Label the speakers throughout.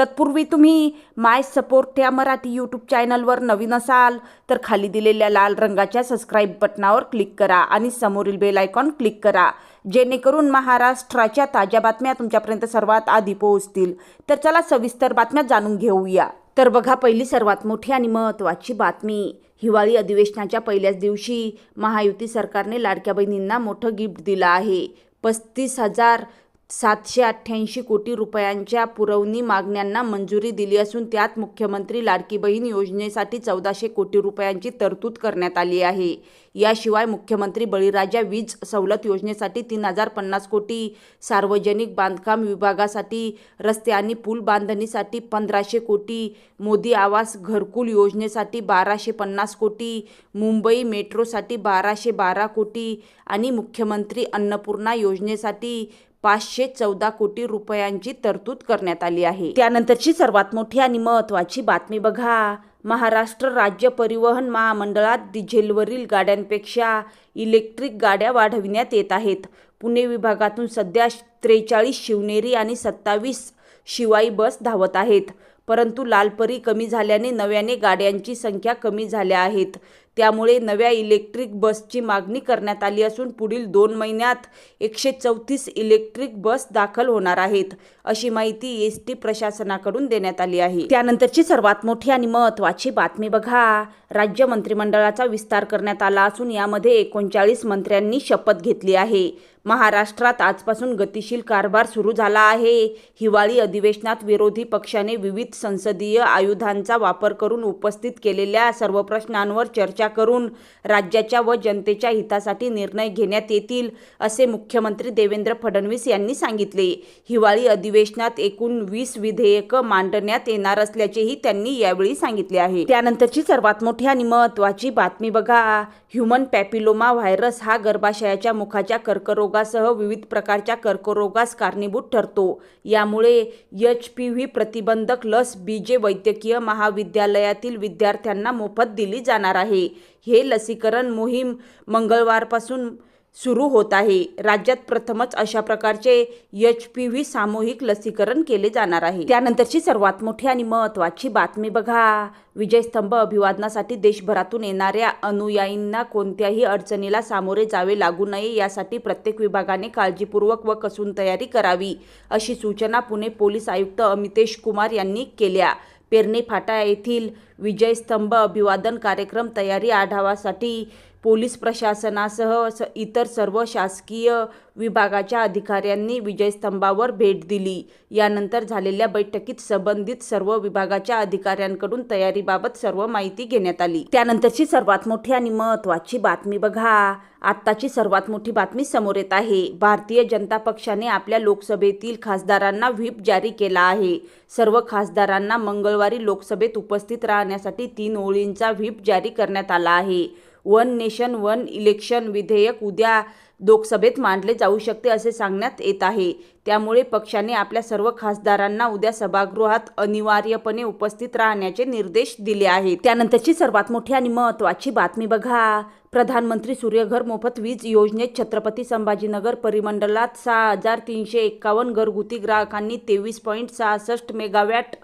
Speaker 1: तत्पूर्वी तुम्ही माय सपोर्ट या मराठी यूट्यूब चॅनलवर नवीन असाल तर खाली दिलेल्या लाल रंगाच्या सबस्क्राईब बटनावर क्लिक करा आणि समोरील बेल आयकॉन क्लिक करा. जेणेकरून महाराष्ट्राच्या ताज्या बातम्या तुमच्यापर्यंत सर्वात आधी पोहोचतील. तर चला सविस्तर बातम्या जाणून घेऊया. तर बघा पहिली सर्वात मोठी आणि महत्त्वाची बातमी. हिवाळी अधिवेशनाच्या पहिल्याच दिवशी महायुती सरकारने लाडक्या बहिणींना मोठं गिफ्ट दिलं आहे. पस्तीस हजार सातशे अठ्ठ्याऐंशी कोटी रुपयांच्या पुरवणी मागण्यांना मंजुरी दिली असून त्यात मुख्यमंत्री लाडकी बहीण योजनेसाठी चौदाशे कोटी रुपयांची तरतूद करण्यात आली आहे. याशिवाय मुख्यमंत्री बळीराजा वीज सवलत योजनेसाठी तीन हजार पन्नास कोटी सार्वजनिक बांधकाम विभागासाठी रस्ते आणि पूल बांधणीसाठी पंधराशे कोटी मोदी आवास घरकुल योजनेसाठी बाराशे पन्नास कोटी मुंबई मेट्रोसाठी बाराशे बारा कोटी आणि मुख्यमंत्री अन्नपूर्णा योजनेसाठी पाचशे चौदा कोटी रुपयांची तरतूद करण्यात आली आहे. त्यानंतरची सर्वात मोठी आणि महत्त्वाची बातमी बघा. महाराष्ट्र राज्य परिवहन महामंडळात डिझेलवरील गाड्यांपेक्षा इलेक्ट्रिक गाड्या वाढविण्यात येत आहेत. पुणे विभागातून सध्या त्रेचाळीस शिवनेरी आणि सत्तावीस शिवाई बस धावत आहेत. परंतु लालपरी कमी झाल्याने नव्याने गाड्यांची संख्या कमी झाल्या आहेत. त्यामुळे नव्या इलेक्ट्रिक बसची मागणी करण्यात आली असून पुढील दोन महिन्यात एकशे चौतीस इलेक्ट्रिक बस दाखल होणार आहेत अशी माहिती एस टी प्रशासनाकडून देण्यात आली आहे. त्यानंतरची सर्वात मोठी आणि महत्त्वाची बातमी बघा. राज्य मंत्रिमंडळाचा विस्तार करण्यात आला असून यामध्ये एकोणचाळीस मंत्र्यांनी शपथ घेतली आहे. महाराष्ट्रात आजपासून गतिशील कारभार सुरू झाला आहे. हिवाळी अधिवेशनात विरोधी पक्षाने विविध संसदीय आयुधांचा वापर करून उपस्थित केलेल्या सर्व प्रश्नांवर चर्चा करून राज्याच्या व जनतेच्या हितासाठी निर्णय घेण्यात येतील असे मुख्यमंत्री देवेंद्र फडणवीस यांनी सांगितले. हिवाळी अधिवेशनात एकूण वीस विधेयकं मांडण्यात येणार असल्याचेही त्यांनी यावेळी सांगितले आहे. त्यानंतरची सर्वात मोठी आणि महत्त्वाची बातमी बघा. ह्युमन पॅपिलोमा व्हायरस हा गर्भाशयाच्या मुखाच्या कर्करोग रोगासह विविध प्रकारच्या कर्करोगास कारणीभूत ठरतो. यामुळे एच पी व्ही प्रतिबंधक लस बीजे वैद्यकीय महाविद्यालयातील विद्यार्थ्यांना मोफत दिली जाणार आहे. हे लसीकरण मोहीम मंगळवारपासून सुरू होत आहे. राज्यात प्रथमच अशा प्रकारचे एच पी व्ही सामूहिक लसीकरण केले जाणार आहे. त्यानंतरची सर्वात मोठी आणि महत्त्वाची बातमी बघा. विजयस्तंभ अभिवादनासाठी देशभरातून येणाऱ्या अनुयायींना कोणत्याही अडचणीला सामोरे जावे लागू नये यासाठी प्रत्येक विभागाने काळजीपूर्वक व कसून तयारी करावी अशी सूचना पुणे पोलीस आयुक्त अमितेश कुमार यांनी केल्या. पेरणे फाटा येथील विजयस्तंभ अभिवादन कार्यक्रम तयारी आढावासाठी पोलीस प्रशासनासह स इतर सर्व शासकीय विभागाच्या अधिकाऱ्यांनी विजयस्तंभावर भेट दिली. यानंतर झालेल्या बैठकीत संबंधित सर्व विभागाच्या अधिकाऱ्यांकडून तयारीबाबत सर्व माहिती घेण्यात आली. त्यानंतरची सर्वात मोठी आणि महत्त्वाची बातमी बघा. आत्ताची सर्वात मोठी बातमी समोर येत आहे. भारतीय जनता पक्षाने आपल्या लोकसभेतील खासदारांना व्हीप जारी केला आहे. सर्व खासदारांना मंगळवारी लोकसभेत उपस्थित राहण्यासाठी तीन ओळींचा व्हीप जारी करण्यात आला आहे. वन नेशन वन इलेक्शन विधेयक उद्या लोकसभेत मांडले जाऊ शकते असे सांगण्यात येत आहे. त्यामुळे पक्षाने आपल्या सर्व खासदारांना उद्या सभागृहात अनिवार्यपणे उपस्थित राहण्याचे निर्देश दिले आहेत. त्यानंतरची सर्वात मोठी आणि महत्त्वाची बातमी बघा. प्रधानमंत्री सूर्यघर मोफत वीज योजनेत छत्रपती संभाजीनगर परिमंडलात सहा हजार तीनशे एक्कावन्न घरगुती ग्राहकांनी तेवीस पॉईंट सहासष्ट मेगावॅट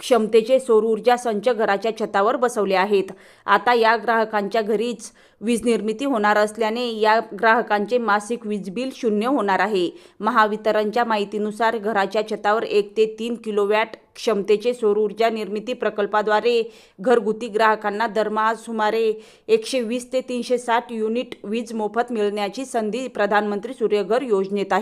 Speaker 1: क्षमतेचे सौर ऊर्जा संच घराच्या छतावर बसवले आहेत. आता या ग्राहकांच्या घरीच वीज निर्मिती होणार असल्याने या ग्राहकांचे मासिक वीज बिल शून्य होणार आहे. महावितरणच्या माहितीनुसार घराच्या छतावर एक ते तीन किलोवॅट क्षमतेचे सौर ऊर्जा निर्मिती प्रकल्पाद्वारे घरगुती ग्राहकांना दरमहा सुमारे एकशे वीस ते तीनशे साठ युनिट वीज मोफत मिळण्याची संधी प्रधानमंत्री सूर्यघर योजनेत आहे.